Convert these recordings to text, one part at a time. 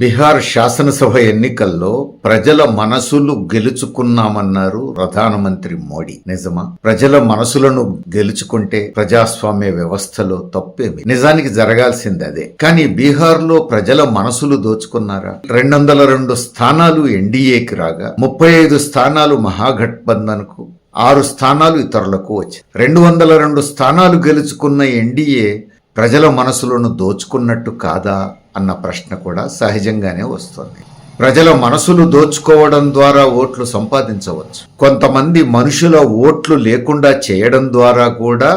బీహార్ శాసనసభ ఎన్నికల్లో ప్రజల మనసులు గెలుచుకున్నామన్నారు ప్రధానమంత్రి మోడీ. నిజమా? ప్రజల మనసులను గెలుచుకుంటే ప్రజాస్వామ్య వ్యవస్థలో తప్పేమి? నిజానికి జరగాల్సింది అదే. కానీ బీహార్లో ప్రజల మనసులు దోచుకున్నారా? రెండు వందల రెండు స్థానాలు ఎన్డీఏకి రాగా ముప్పై ఐదు స్థానాలు మహాగఠబంధన్కు ఆరు స్థానాలు ఇతరులకు వచ్చాయి. రెండు వందల రెండు స్థానాలు గెలుచుకున్న ఎన్డీఏ ప్రజల మనసులను దోచుకున్నట్టు కాదా? అన్న ప్రశ్న కూడా సహజంగానే వస్తుంది. ప్రజల మనసులు దోచుకోవడం ద్వారా ఓట్లు సంపాదించవచ్చు. కొంతమంది మనుషుల ఓట్లు లేకుండా చేయడం ద్వారా కూడా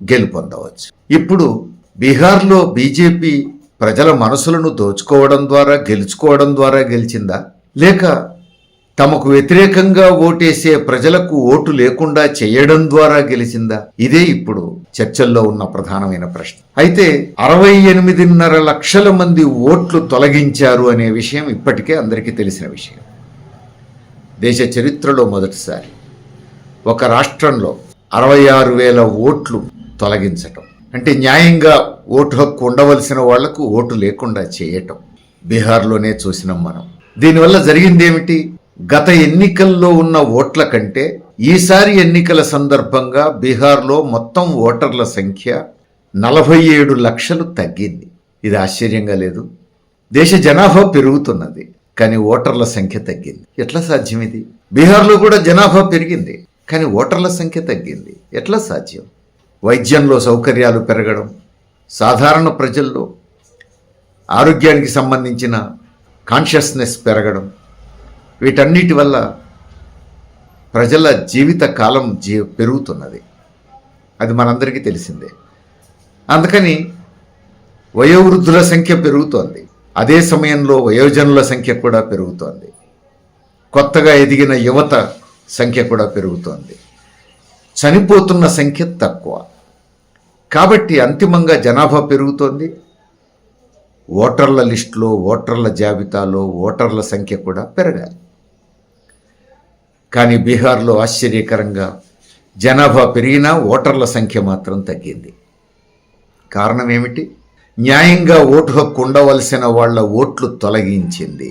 గెలుపొందవచ్చు ఇప్పుడు బీహార్లో బీజేపీ ప్రజల మనసులను దోచుకోవడం ద్వారా గెలుచుకోవడం ద్వారా గెలిచిందా? లేక తమకు వ్యతిరేకంగా ఓటేసే ప్రజలకు ఓటు లేకుండా చేయడం ద్వారా గెలిచిందా? ఇదే ఇప్పుడు చర్చల్లో ఉన్న ప్రధానమైన ప్రశ్న. అయితే అరవై ఎనిమిదిన్నర లక్షల మంది ఓట్లు తొలగించారు అనే విషయం ఇప్పటికే అందరికీ తెలిసిన విషయం. దేశ చరిత్రలో మొదటిసారి ఒక రాష్ట్రంలో అరవై ఆరు వేల ఓట్లు తొలగించటం అంటే న్యాయంగా ఓటు హక్కు ఉండవలసిన వాళ్ళకు ఓటు లేకుండా చేయటం బీహార్లోనే చూసినాం మనం. దీనివల్ల జరిగిందేమిటి? గత ఎన్నికల్లో ఉన్న ఓట్ల కంటే ఈసారి ఎన్నికల సందర్భంగా బీహార్లో మొత్తం ఓటర్ల సంఖ్య నలభై ఏడు లక్షలు తగ్గింది. ఇది ఆశ్చర్యంగా లేదు. దేశ జనాభా పెరుగుతున్నది కానీ ఓటర్ల సంఖ్య తగ్గింది. ఎట్లా సాధ్యం ఇది? బీహార్లో కూడా జనాభా పెరిగింది కానీ ఓటర్ల సంఖ్య తగ్గింది. ఎట్లా సాధ్యం? వైద్యంలో సౌకర్యాలు పెరగడం సాధారణ ప్రజల్లో ఆరోగ్యానికి సంబంధించిన కాన్షియస్నెస్ పెరగడం వీటన్నిటి వల్ల ప్రజల జీవిత కాలం జీ పెరుగుతున్నది. అది మనందరికీ తెలిసిందే. అందుకని వయోవృద్ధుల సంఖ్య పెరుగుతోంది. అదే సమయంలో వయోజనుల సంఖ్య కూడా పెరుగుతోంది. కొత్తగా ఎదిగిన యువత సంఖ్య కూడా పెరుగుతోంది. చనిపోతున్న సంఖ్య తక్కువ. కాబట్టి అంతిమంగా జనాభా పెరుగుతోంది. ఓటర్ల లిస్టులో ఓటర్ల జాబితాలో ఓటర్ల సంఖ్య కూడా పెరగాలి. కానీ బీహార్లో ఆశ్చర్యకరంగా జనాభా పెరిగినా ఓటర్ల సంఖ్య మాత్రం తగ్గింది. కారణం ఏమిటి న్యాయంగా ఓటు హక్కు ఉండవలసిన వాళ్ళ ఓట్లు తొలగించింది.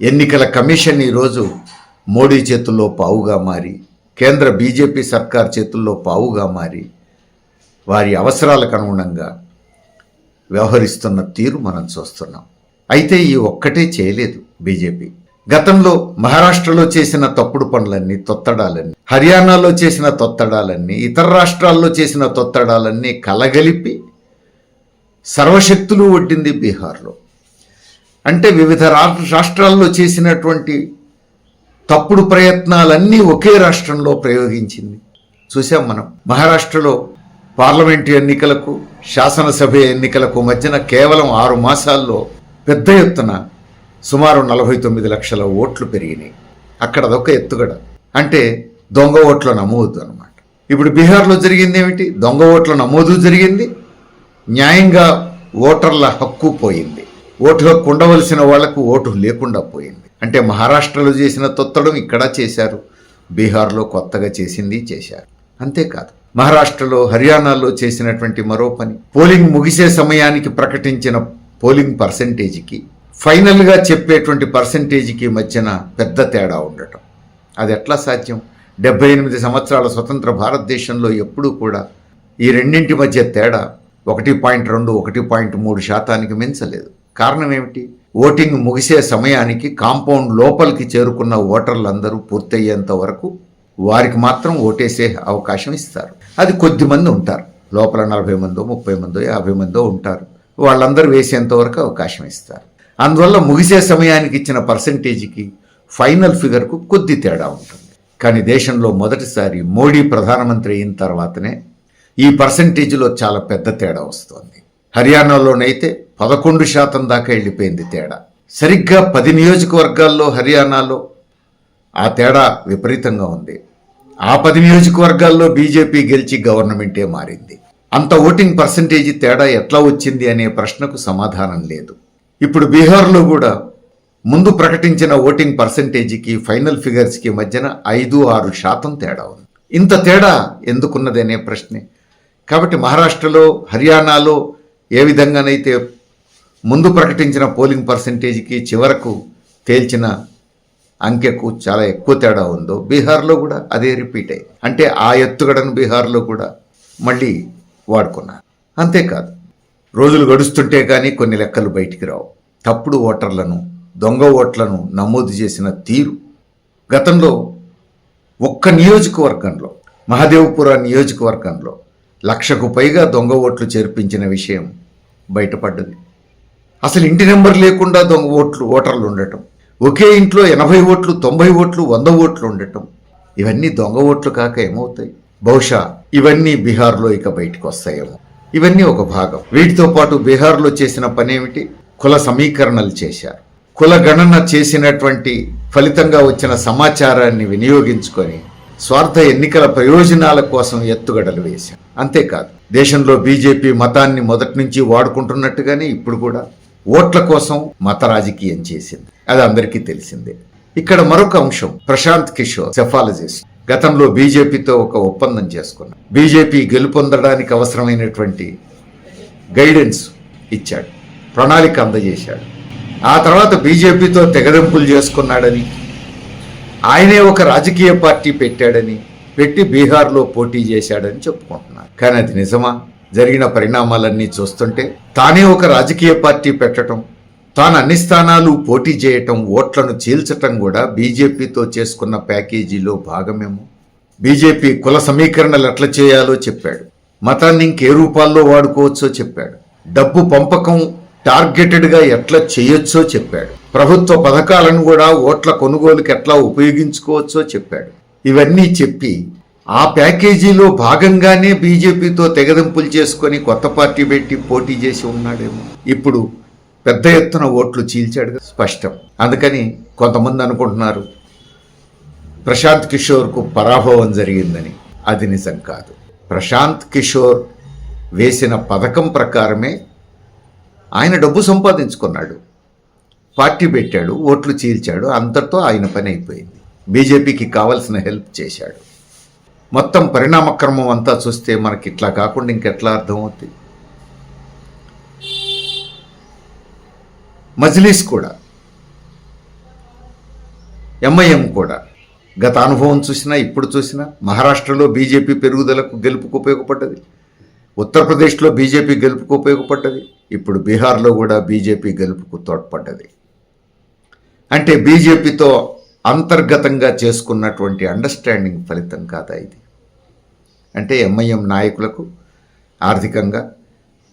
ఎన్నికల కమిషన్ ఈరోజు మోడీ చేతుల్లో పావుగా మారి కేంద్ర బీజేపీ సర్కార్ చేతుల్లో పావుగా మారి వారి అవసరాలకు అనుగుణంగా వ్యవహరిస్తున్న తీరు మనం చూస్తున్నాం. అయితే ఈ ఒక్కటే చేయలేదు బీజేపీ. గతంలో మహారాష్ట్రలో చేసిన తప్పుడు పనులన్నీ తొత్తడాలన్నీ హర్యానాలో చేసిన తొత్తడాలన్నీ ఇతర రాష్ట్రాల్లో చేసిన తొత్తడాలన్నీ కలగలిపి సర్వశక్తులు ఒడ్డింది బీహార్లో. అంటే వివిధ రాష్ట్రాల్లో చేసినటువంటి తప్పుడు ప్రయత్నాలన్నీ ఒకే రాష్ట్రంలో ప్రయోగించింది. చూసాం మనం మహారాష్ట్రలో పార్లమెంటు ఎన్నికలకు శాసనసభ ఎన్నికలకు మధ్యన కేవలం ఆరు మాసాల్లో పెద్ద ఎత్తున సుమారు నలభై తొమ్మిది లక్షల ఓట్లు పెరిగినాయి. అక్కడ అదొక ఎత్తుగడ. అంటే దొంగ ఓట్ల నమోదు అనమాట ఇప్పుడు బీహార్లో జరిగింది ఏమిటి? దొంగ ఓట్ల నమోదు జరిగింది. న్యాయంగా ఓటర్ల హక్కు పోయింది. ఓటు హక్కు ఉండవలసిన వాళ్ళకు ఓటు లేకుండా పోయింది. అంటే మహారాష్ట్రలో చేసిన తొత్తడం ఇక్కడ చేశారు. బీహార్లో కొత్తగా చేసింది చేశారు. అంతేకాదు మహారాష్ట్రలో హర్యానాలో చేసినటువంటి మరో పని. పోలింగ్ ముగిసే సమయానికి ప్రకటించిన పోలింగ్ పర్సెంటేజ్కి ఫైనల్గా చెప్పేటువంటి పర్సంటేజ్కి మధ్యన పెద్ద తేడా ఉండటం. అది ఎట్లా సాధ్యం? డెబ్బై ఎనిమిది సంవత్సరాల స్వతంత్ర భారతదేశంలో ఎప్పుడూ కూడా ఈ రెండింటి మధ్య తేడా ఒకటి పాయింట్ రెండు ఒకటి పాయింట్ మూడు శాతానికి మించలేదు. కారణం ఏమిటి? ఓటింగ్ ముగిసే సమయానికి కాంపౌండ్ లోపలికి చేరుకున్న ఓటర్లందరూ పూర్తయ్యేంత వరకు వారికి మాత్రం ఓటేసే అవకాశం ఇస్తారు. అది కొద్ది మంది ఉంటారు. లోపల నలభై మందో ముప్పై మందో యాభై మందో ఉంటారు. వాళ్ళందరూ వేసేంత వరకు అవకాశం ఇస్తారు. అందువల్ల ముగిసే సమయానికి ఇచ్చిన పర్సంటేజ్కి ఫైనల్ ఫిగర్కు కొద్ది తేడా ఉంటుంది. కానీ దేశంలో మొదటిసారి మోడీ ప్రధానమంత్రి అయిన తర్వాతనే ఈ పర్సంటేజ్లో చాలా పెద్ద తేడా వస్తోంది. హర్యానాలోనైతే పదకొండు శాతం దాకా వెళ్ళిపోయింది తేడా. సరిగ్గా పది నియోజకవర్గాల్లో హర్యానాలో ఆ తేడా విపరీతంగా ఉంది. ఆ పది నియోజకవర్గాల్లో బీజేపీ గెలిచి గవర్నమెంటే మారింది. అంత ఓటింగ్ పర్సంటేజీ తేడా ఎట్లా వచ్చింది అనే ప్రశ్నకు సమాధానం లేదు. ఇప్పుడు బీహార్లో కూడా ముందు ప్రకటించిన ఓటింగ్ పర్సంటేజీకి ఫైనల్ ఫిగర్స్కి మధ్యన ఐదు ఆరు శాతం తేడా ఉంది. ఇంత తేడా ఎందుకున్నది అనే ప్రశ్నే. కాబట్టి మహారాష్ట్రలో హర్యానాలో ఏ విధంగానైతే ముందు ప్రకటించిన పోలింగ్ పర్సంటేజ్కి చివరకు తేల్చిన అంకెకు చాలా ఎక్కువ తేడా ఉందో బీహార్లో కూడా అదే రిపీట్ అయ్యి అంటే ఆ ఎత్తుగడను బీహార్లో కూడా మళ్ళీ వాడుకున్నారు. అంతేకాదు రోజులు గడుస్తుంటే కానీ కొన్ని లెక్కలు బయటికి రావు. తప్పుడు ఓటర్లను దొంగ ఓట్లను నమోదు చేసిన తీరు గతంలో ఒక్క నియోజకవర్గంలో మహదేవ్పుర నియోజకవర్గంలో లక్షకు పైగా దొంగ ఓట్లు చేర్పించిన విషయం బయటపడ్డది. అసలు ఇంటి నెంబర్ లేకుండా దొంగ ఓట్లు ఓటర్లు ఉండటం ఒకే ఇంట్లో ఎనభై ఓట్లు తొంభై ఓట్లు వంద ఓట్లు ఉండటం ఇవన్నీ దొంగ ఓట్లు కాక ఏమవుతాయి? బహుశా ఇవన్నీ బీహార్లో ఇక బయటకు వస్తాయేమో. ఇవన్నీ ఒక భాగం. వీటితో పాటు బీహార్లో చేసిన పనేమిటి? కుల సమీకరణలు చేశారు. కుల గణన చేసినటువంటి ఫలితంగా వచ్చిన సమాచారాన్ని వినియోగించుకొని స్వార్థ ఎన్నికల ప్రయోజనాల కోసం ఎత్తుగడలు వేశారు. అంతేకాదు దేశంలో బీజేపీ మతాన్ని మొదటి నుంచి వాడుకుంటున్నట్టుగానే ఇప్పుడు కూడా ఓట్ల కోసం మత రాజకీయం చేసింది. అది అందరికీ తెలిసిందే. ఇక్కడ మరొక అంశం ప్రశాంత్ కిషోర్ సెఫాలజిస్ట్. గతంలో బీజేపీతో ఒక ఒప్పందం చేసుకున్నాడు బీజేపీ గెలుపొందడానికి అవసరమైనటువంటి గైడెన్స్ ఇచ్చాడు. ప్రణాళిక అందజేశాడు. ఆ తర్వాత బీజేపీతో తెగదెంపులు చేసుకున్నాడని ఆయనే ఒక రాజకీయ పార్టీ పెట్టాడని పెట్టి బీహార్లో పోటీ చేశాడని చెప్పుకుంటున్నారు. కానీ అది నిజమా? జరిగిన పరిణామాలన్నీ చూస్తుంటే తానే ఒక రాజకీయ పార్టీ పెట్టడం తాను అన్ని స్థానాలు పోటీ చేయటం ఓట్లను చీల్చటం కూడా బీజేపీతో చేసుకున్న ప్యాకేజీలో భాగమేమో? బీజేపీ కుల సమీకరణలు ఎట్లా చేయాలో చెప్పాడు. మతాన్ని ఇంకే రూపాల్లో వాడుకోవచ్చో చెప్పాడు. డబ్బు పంపకం టార్గెటెడ్గా ఎట్లా చేయొచ్చో చెప్పాడు. ప్రభుత్వ పథకాలను కూడా ఓట్ల కొనుగోలుకి ఎట్లా ఉపయోగించుకోవచ్చో చెప్పాడు. ఇవన్నీ చెప్పి ఆ ప్యాకేజీలో భాగంగానే బీజేపీతో తెగదింపులు చేసుకొని కొత్త పార్టీ పెట్టి పోటీ చేసి ఉన్నాడేమో. ఇప్పుడు పెద్ద ఎత్తున ఓట్లు చీల్చాడు స్పష్టం. అందుకని కొంతమంది అనుకుంటున్నారు ప్రశాంత్ కిషోర్కు పరాభవం జరిగిందని. అది నిజం కాదు. ప్రశాంత్ కిషోర్ వేసిన పథకం ప్రకారమే ఆయన డబ్బు సంపాదించుకున్నాడు. పార్టీ పెట్టాడు ఓట్లు చీల్చాడు అంతటితో ఆయన పని అయిపోయింది. బీజేపీకి కావలసిన హెల్ప్ చేశాడు. మొత్తం పరిణామక్రమం అంతా చూస్తే మనకి ఇట్లా కాకుండా ఇంకెట్లా అర్థమవుతుంది మజ్లీస్ కూడా ఎంఐఎం కూడా గత అనుభవం చూసినా ఇప్పుడు చూసినా మహారాష్ట్రలో బీజేపీ పెరుగుదలకు గెలుపుకు ఉపయోగపడ్డది. ఉత్తరప్రదేశ్లో బీజేపీ గెలుపుకు ఉపయోగపడ్డది. ఇప్పుడు బీహార్లో కూడా బీజేపీ గెలుపుకు తోడ్పడ్డది. అంటే బీజేపీతో అంతర్గతంగా చేసుకున్నటువంటి అండర్స్టాండింగ్ ఫలితం కాదా ఇది? అంటే ఎంఐఎం నాయకులకు ఆర్థికంగా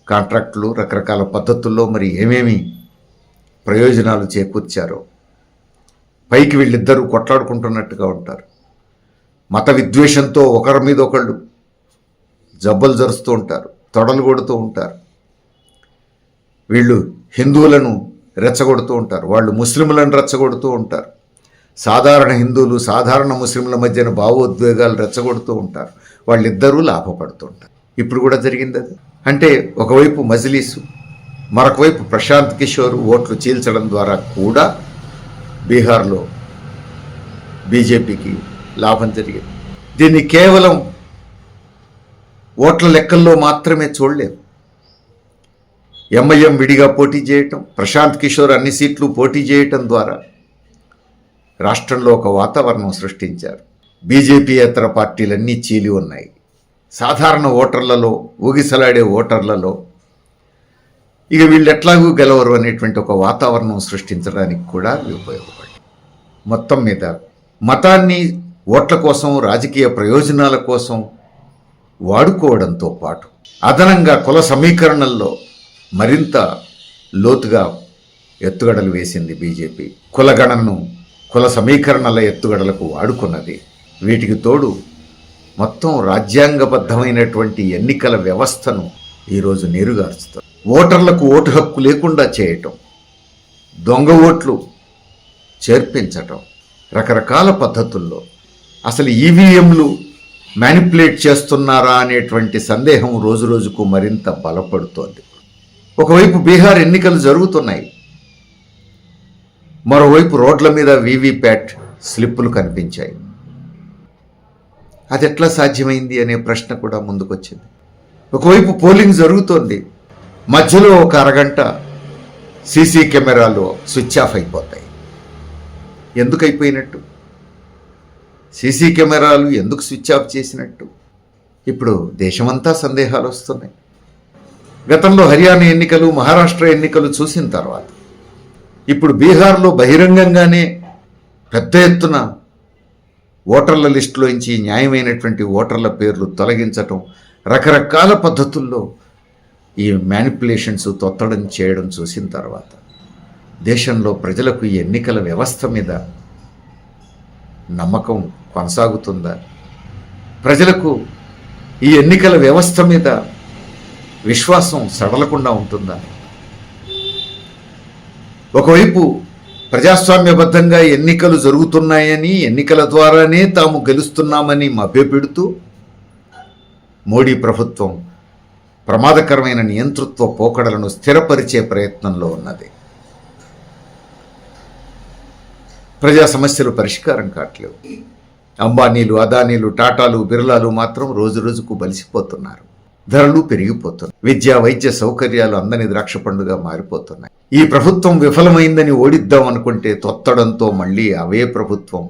కాంట్రాక్టులు రకరకాల పద్ధతుల్లో మరి ఏమేమి ప్రయోజనాలు చేకూర్చారో పైకి వీళ్ళిద్దరూ కొట్లాడుకుంటున్నట్టుగా ఉంటారు. మత విద్వేషంతో ఒకరి మీద ఒకళ్ళు జబ్బలు జరుస్తూ ఉంటారు తొడలు కొడుతూ ఉంటారు. వీళ్ళు హిందువులను రెచ్చగొడుతూ ఉంటారు వాళ్ళు ముస్లింలను రెచ్చగొడుతూ ఉంటారు. సాధారణ హిందువులు సాధారణ ముస్లింల మధ్యన భావోద్వేగాలు రెచ్చగొడుతూ ఉంటారు. వాళ్ళిద్దరూ లాభపడుతూ ఉంటారు. ఇప్పుడు కూడా జరిగింది అది. అంటే ఒకవైపు మజిలీసు మరొకవైపు ప్రశాంత్ కిషోర్ ఓట్లు చీల్చడం ద్వారా కూడా బీహార్లో బీజేపీకి లాభం జరిగింది. దీన్ని కేవలం ఓట్ల లెక్కల్లో మాత్రమే చూడలేము ఎంఐఎం విడిగా పోటీ చేయటం ప్రశాంత్ కిషోర్ అన్ని సీట్లు పోటీ చేయటం ద్వారా రాష్ట్రంలో ఒక వాతావరణం సృష్టించారు. బీజేపీయేతర పార్టీలన్నీ చీలి ఉన్నాయి. సాధారణ ఓటర్లలో ఊగిసలాడే ఓటర్లలో ఇక వీళ్ళు ఎట్లాగూ గెలవరు అనేటువంటి ఒక వాతావరణం సృష్టించడానికి కూడా ఉపయోగపడి మొత్తం మీద మతాన్ని ఓట్ల కోసం రాజకీయ ప్రయోజనాల కోసం వాడుకోవడంతో పాటు అదనంగా కుల సమీకరణల్లో మరింత లోతుగా ఎత్తుగడలు వేసింది బీజేపీ. కులగణను కుల సమీకరణల ఎత్తుగడలకు వాడుకున్నది. వీటికి తోడు మొత్తం రాజ్యాంగబద్ధమైనటువంటి ఎన్నికల వ్యవస్థను ఈరోజు నీరుగార్చుతారు ఓటర్లకు ఓటు హక్కు లేకుండా చేయటం దొంగ ఓట్లు చేర్పించటం రకరకాల పద్ధతుల్లో అసలు ఈవీఎంలు మ్యానిపులేట్ చేస్తున్నారా అనేటువంటి సందేహం రోజు రోజుకు మరింత బలపడుతోంది. ఒకవైపు బీహార్ ఎన్నికలు జరుగుతున్నాయి. మరోవైపు రోడ్ల మీద వీవీప్యాట్ స్లిప్పులు కనిపించాయి. అది ఎట్లా సాధ్యమైంది అనే ప్రశ్న కూడా ముందుకొచ్చింది. ఒకవైపు పోలింగ్ జరుగుతోంది. మధ్యలో ఒక అరగంట సీసీ కెమెరాలు స్విచ్ ఆఫ్ అయిపోతాయి. ఎందుకు అయిపోయినట్టు సీసీ కెమెరాలు ఎందుకు స్విచ్ ఆఫ్ చేసినట్టు? ఇప్పుడు దేశమంతా సందేహాలు వస్తున్నాయి. గతంలో హర్యానా ఎన్నికలు మహారాష్ట్ర ఎన్నికలు చూసిన తర్వాత ఇప్పుడు బీహార్లో బహిరంగంగానే పెద్ద ఎత్తున ఓటర్ల లిస్టులోంచి న్యాయమైనటువంటి ఓటర్ల పేర్లు తొలగించటం రకరకాల పద్ధతుల్లో ఈ మ్యానిపులేషన్స్ తొత్తడం చేయడం చూసిన తర్వాత దేశంలో ప్రజలకు ఈ ఎన్నికల వ్యవస్థ మీద నమ్మకం కొనసాగుతుందా? ప్రజలకు ఈ ఎన్నికల వ్యవస్థ మీద విశ్వాసం సడలకుండా ఉంటుందా? ఒకవైపు ప్రజాస్వామ్యబద్ధంగా ఎన్నికలు జరుగుతున్నాయని ఎన్నికల ద్వారానే తాము గెలుస్తున్నామని మభ్యపెడుతూ మోడీ ప్రభుత్వం ప్రమాదకరమైన నియంతృత్వ పోకడలను స్థిరపరిచే ప్రయత్నంలో ఉన్నది. ప్రజా సమస్యలు పరిష్కారం కావట్లేవు అంబానీలు అదానీలు టాటాలు బిర్లాలు మాత్రం రోజు రోజుకు బలిసిపోతున్నారు. ధరలు పెరిగిపోతున్నాయి. విద్యా వైద్య సౌకర్యాలు అందని ద్రాక్ష పండుగ మారిపోతున్నాయి. ఈ ప్రభుత్వం విఫలమైందని ఓడిద్దాం అనుకుంటే తొత్తడంతో మళ్ళీ అవే ప్రభుత్వం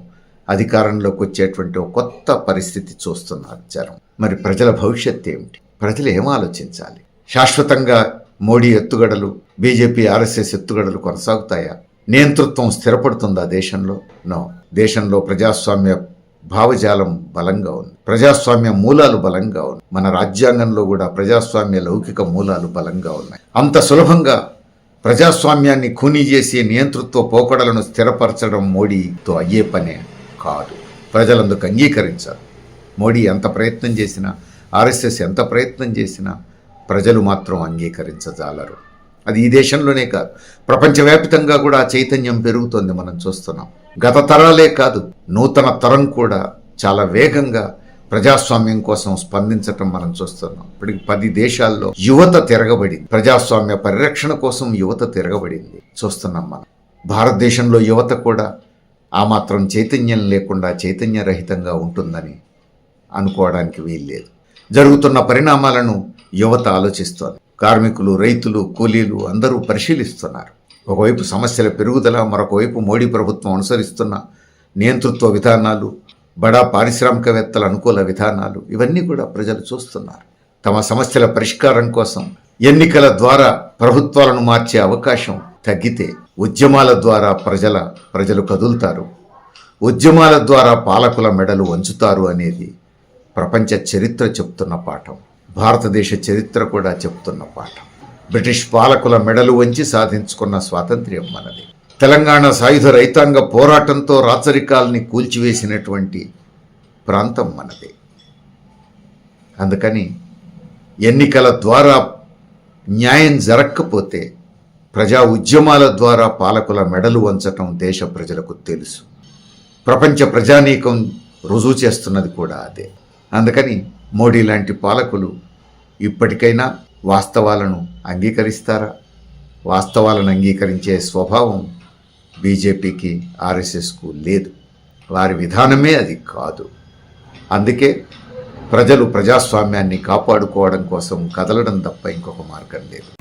అధికారంలోకి వచ్చేటువంటి ఒక కొత్త పరిస్థితి చూస్తున్నారు జనం. మరి ప్రజల భవిష్యత్ ఏమిటి? ప్రజలు ఏం ఆలోచించాలి? శాశ్వతంగా మోడీ ఎత్తుగడలు బీజేపీ ఆర్ఎస్ఎస్ ఎత్తుగడలు కొనసాగుతాయా? నియంతృత్వం స్థిరపడుతుందా దేశంలో? నో. దేశంలో ప్రజాస్వామ్య భావజాలం బలంగా ఉంది. ప్రజాస్వామ్య మూలాలు బలంగా ఉన్నాయి. మన రాజ్యాంగంలో కూడా ప్రజాస్వామ్య లౌకిక మూలాలు బలంగా ఉన్నాయి. అంత సులభంగా ప్రజాస్వామ్యాన్ని ఖూనీ చేసి నియంతృత్వ పోకడలను స్థిరపరచడం మోడీతో అయ్యే పనే కాదు. ప్రజలందుకు అంగీకరించారు మోడీ ఎంత ప్రయత్నం చేసినా ఆర్ఎస్ఎస్ ఎంత ప్రయత్నం చేసినా ప్రజలు మాత్రం అంగీకరించజాలరు. అది ఈ దేశంలోనే కాదు. ప్రపంచవ్యాప్తంగా కూడా చైతన్యం పెరుగుతోంది మనం చూస్తున్నాం. గత తరాలే కాదు నూతన తరం కూడా చాలా వేగంగా ప్రజాస్వామ్యం కోసం స్పందించటం మనం చూస్తున్నాం. ఇప్పటికి పది దేశాల్లో యువత తిరగబడింది. ప్రజాస్వామ్య పరిరక్షణ కోసం యువత తిరగబడింది. చూస్తున్నాం మనం. భారతదేశంలో యువత కూడా ఆ మాత్రం చైతన్యం లేకుండా చైతన్యరహితంగా ఉంటుందని అనుకోవడానికి వీల్లేదు. జరుగుతున్న పరిణామాలను యువత ఆలోచిస్తోంది. కార్మికులు రైతులు కూలీలు అందరూ పరిశీలిస్తున్నారు. ఒకవైపు సమస్యల పెరుగుదల మరొకవైపు మోడీ ప్రభుత్వం అనుసరిస్తున్న నియంతృత్వ విధానాలు బడా పారిశ్రామికవేత్తల అనుకూల విధానాలు ఇవన్నీ కూడా ప్రజలు చూస్తున్నారు. తమ సమస్యల పరిష్కారం కోసం ఎన్నికల ద్వారా ప్రభుత్వాలను మార్చే అవకాశం తగ్గితే ఉద్యమాల ద్వారా ప్రజల ప్రజలు కదులుతారు. ఉద్యమాల ద్వారా పాలకుల మెడలు వంచుతారు అనేది ప్రపంచ చరిత్ర చెప్తున్న పాఠం. భారతదేశ చరిత్ర కూడా చెప్తున్న పాఠం. బ్రిటిష్ పాలకుల మెడలు వంచి సాధించుకున్న స్వాతంత్ర్యం మనది. తెలంగాణ సాయుధ రైతాంగ పోరాటంతో రాచరికాల్ని కూల్చివేసినటువంటి ప్రాంతం మనది. అందుకని ఎన్నికల ద్వారా న్యాయం జరగకపోతే ప్రజా ఉద్యమాల ద్వారా పాలకుల మెడలు వంచటం దేశ ప్రజలకు తెలుసు. ప్రపంచ ప్రజానీకం రుజువు చేస్తున్నది కూడా అదే. అందుకని మోడీ లాంటి పాలకులు ఇప్పటికైనా వాస్తవాలను అంగీకరిస్తారా? వాస్తవాలను అంగీకరించే స్వభావం బీజేపీకి ఆర్ఎస్ఎస్కు లేదు. వారి విధానమే అది కాదు. అందుకే ప్రజలు ప్రజాస్వామ్యాన్ని కాపాడుకోవడం కోసం కదలడం తప్ప ఇంకొక మార్గం లేదు.